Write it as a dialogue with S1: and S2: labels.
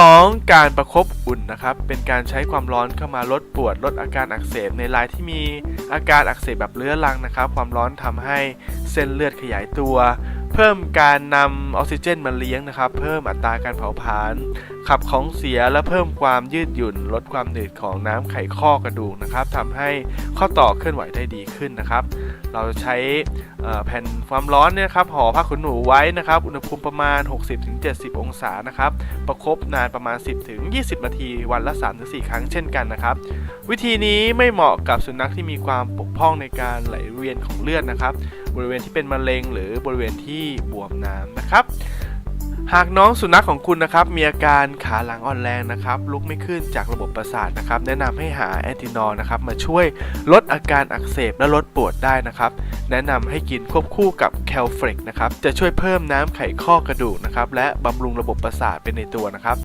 S1: 2. การประคบอุ่นนะครับ เป็นการใช้ความร้อนเข้ามาลดปวดลดอาการอักเสบในรายที่มีอาการอักเสบแบบเรื้อรังนะครับ ความร้อนทำให้เส้นเลือดขยายตัว เพิ่มการนำออกซิเจนมาเลี้ยงนะครับ เพิ่มอัตราการเผาผลาญขับของเสียและเพิ่มความยืดหยุ่น ลดความหนืดของน้ำไขข้อกระดูกนะครับทำให้ข้อต่อเคลื่อนไหวได้ดีขึ้นนะครับ เราใช้แผ่นความร้อนเนี่ยนะครับห่อผ้าขนหนูไว้นะครับ อุณหภูมิประมาณ 60-70 องศานะครับ ประคบนานประมาณ 10-20 นาที วันละ 3-4 ครั้งเช่นกันนะครับ วิธีนี้ไม่เหมาะกับสุนัขที่มีความปกพร่องในการไหลเวียนของเลือดนะครับ บริเวณที่เป็นมะเร็ง หรือบริเวณที่บวมน้ำนะครับหากน้องสุนัขของคุณนะครับมีอาการขาหลังอ่อนแรงนะครับลุกไม่ขึ้นจากระบบประสาทนะครับแนะนำให้หาแอนตินอลนะครับมาช่วยลดอาการอักเสบและลดปวดได้นะครับแนะนำให้กินควบคู่กับแคลเฟรกนะครับจะช่วยเพิ่มน้ำไขข้อกระดูกนะครับและบำรุงระบบประสาทเป็นในตัวนะครับ